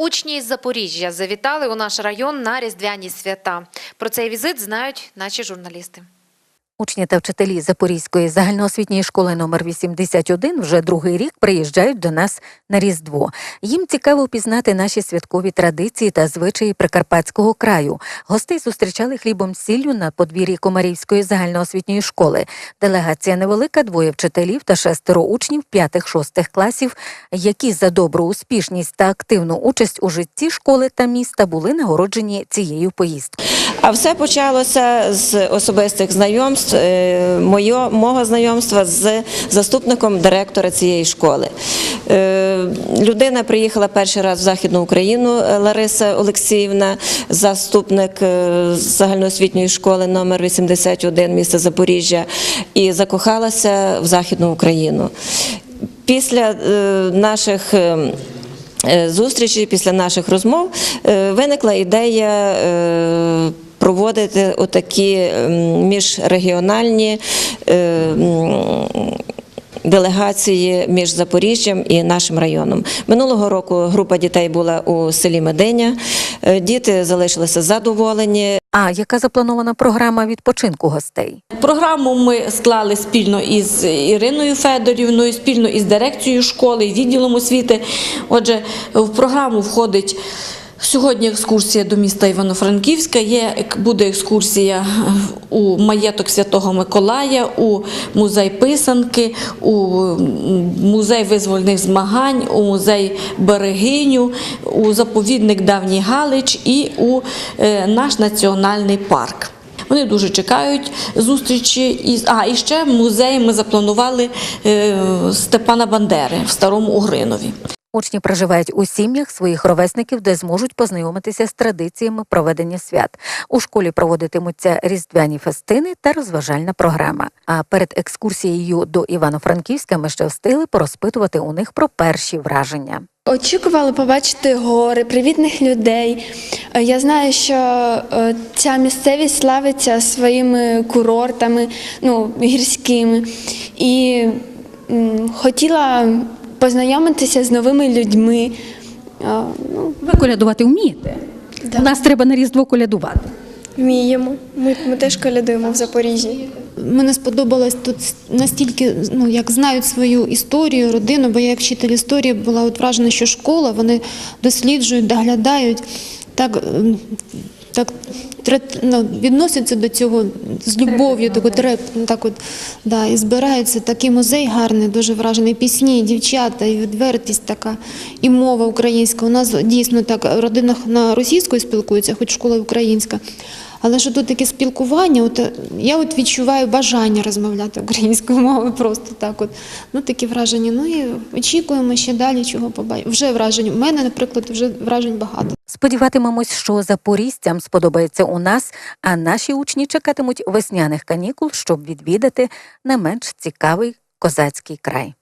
Учні із Запоріжжя завітали у наш район на різдвяні свята. Про цей візит знають наші журналісти. Учні та вчителі Запорізької загальноосвітньої школи номер 81 вже другий рік приїжджають до нас на Різдво. Їм цікаво пізнати наші святкові традиції та звичаї Прикарпатського краю. Гостей зустрічали хлібом сіллю на подвір'ї Комарівської загальноосвітньої школи. Делегація невелика, двоє вчителів та шестеро учнів п'ятих-шостих класів, які за добру успішність та активну участь у житті школи та міста були нагороджені цією поїздкою. А все почалося з особистих знайомств, е, мого знайомства з заступником директора цієї школи. Е, Людина приїхала перший раз в Західну Україну е, Лариса Олексіївна, заступник загальноосвітньої школи номер 81 міста Запоріжжя, і закохалася в Західну Україну. Після наших е, е, після наших розмов е, виникла ідея е, проводити отакі міжрегіональні. Делегації між Запоріжжям і нашим районом минулого року група дітей була у селі Мединя. Е, Діти залишилися задоволені. А яка запланована програма відпочинку гостей? Програму ми склали спільно із Іриною Федорівною, спільно із дирекцією школи, відділом освіти. Отже, в програму входить. Сьогодні екскурсія до міста Івано-Франківська. Є буде екскурсія у маєток Святого Миколая, у музей писанки, у музей визвольних змагань, у музей Берегиню, у заповідник Давній Галич і у е, наш національний парк. Вони дуже чекають зустрічі із а і ще музей ми запланували е, Степана Бандери в Старому Угринові. Учні проживають у сім'ях своїх ровесників, де зможуть познайомитися з традиціями проведення свят. У школі проводитимуться різдвяні фестини та розважальна програма. А перед екскурсією до Івано-Франківська ми ще встигли порозпитувати у них про перші враження. Очікували побачити гори, привітних людей. Е, Я знаю, що е, ця місцевість славиться своїми курортами, ну, гірськими. І хотіла познайомитися з новими людьми. Ну, Ви колядувати вмієте? Да. У нас треба на Різдво колядувати. вміємо. Ми, ми теж колядуємо в Запоріжжі. Мені сподобалось тут настільки, ну як знають свою історію, родину, бо я як вчитель історії була от вражена, що школа, вони досліджують, доглядають, так, так ну, відносяться до цього з любов'ю, так, от, реп- так от, да, і збираються. Такий музей гарний, дуже вражений. Пісні, і дівчата, і відвертість така, і мова українська. У нас дійсно так в родинах на російською спілкуються, хоч школа українська. Але що тут таке спілкування, от е, я от відчуваю бажання розмовляти українською мовою просто так. От. Ну такі враження. Ну і очікуємо ще далі, чого побачимо. Вже вражень. У мене, наприклад, вже вражень багато. Сподіватимемось, що запорізцям сподобається у нас, а наші учні чекатимуть весняних канікул, щоб відвідати не менш цікавий козацький край.